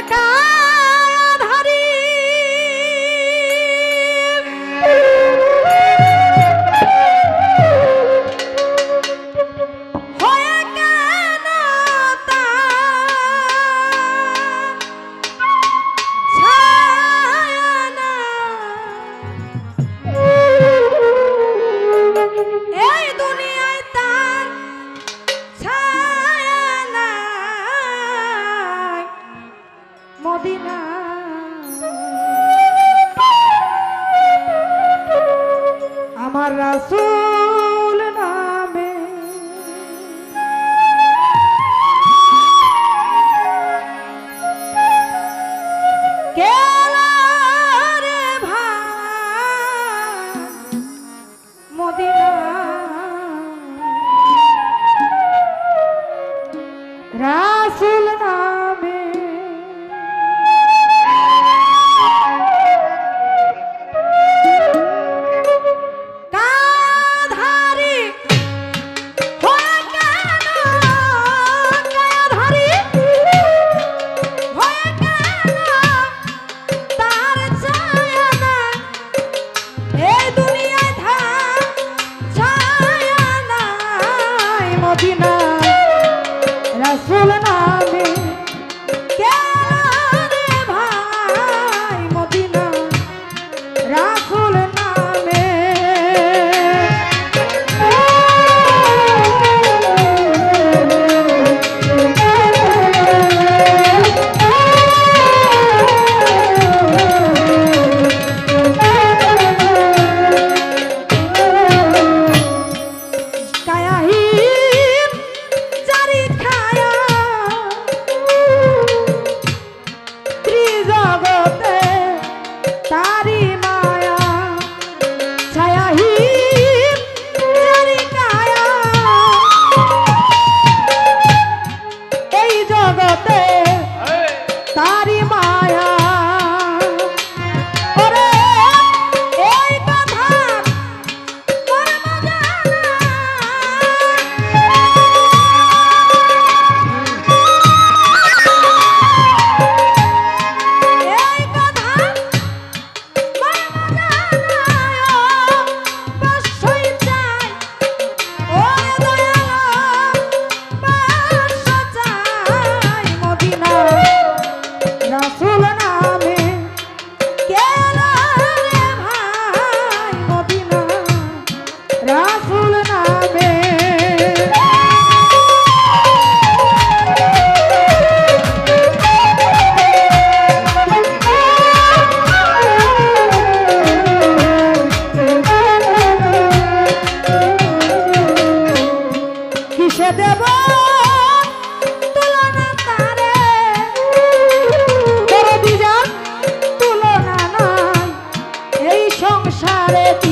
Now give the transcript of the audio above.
America. আমার রাসূল নামে। কেলা ভাই মদিনা। রাসুল নামে। de ti.